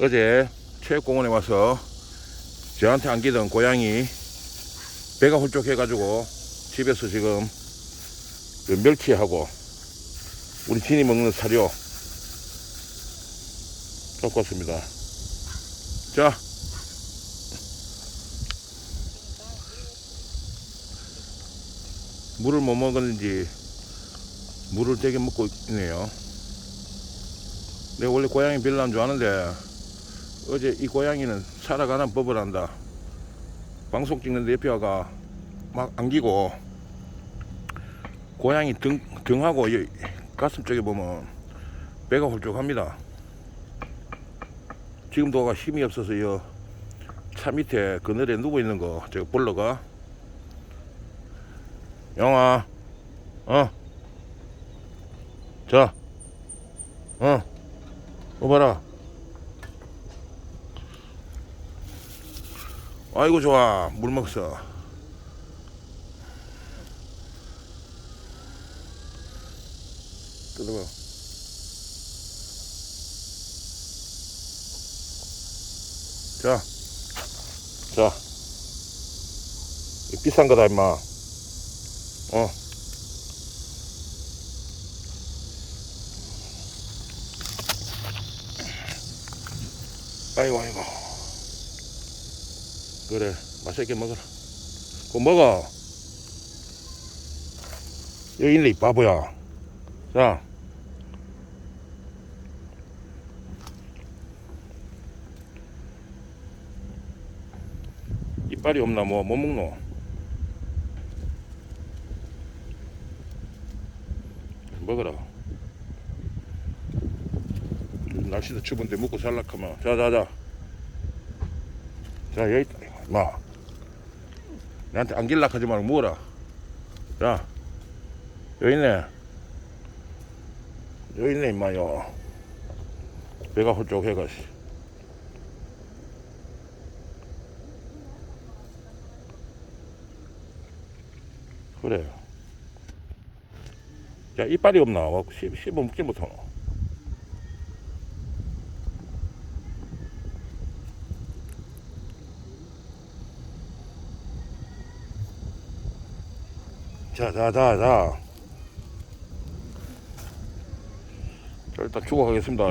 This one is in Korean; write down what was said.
어제 체육공원에 와서 저한테 안기던 고양이 배가 훌쩍해가지고 집에서 지금 그 멸치하고 우리 진이 먹는 사료 갖고 왔습니다. 자. 물을 못 먹었는지 물을 되게 먹고 있네요. 내가 원래 고양이 별로 안 좋아하는데 어제 이 고양이는 살아가는 법을 안다. 방송 옆에 와가 막 안기고 고양이 등, 등하고 이 가슴 쪽에 보면 배가 홀쭉합니다. 지금도 가 힘이 없어서 차 밑에 그늘에 누워 있는 거 제가 볼러가 영아 어 자, 어, 오봐라. 아이고 좋아, 물 먹어. 뜯어봐. 자, 자, 이거 비싼 거다 임마. 어. 아이고 아이고 그래 맛있게 먹어라. 그거 먹어. 여기 있네 이 바보야. 자. 이빨이 없나 뭐 못 먹노? 먹어라. 날씨도 추운데 먹고 살락하면. 자자자. 자 여기 있다 마. 나한테 안길락 하지 말고 먹어라. 자 여기 있네. 여기 있네 임마요. 배가 홀쭉 해가 씨. 그래 야 이빨이 없나? 와 씹- 씹어 먹지 못하노 자, 자, 자, 자. 자, 일단 주고 가겠습니다.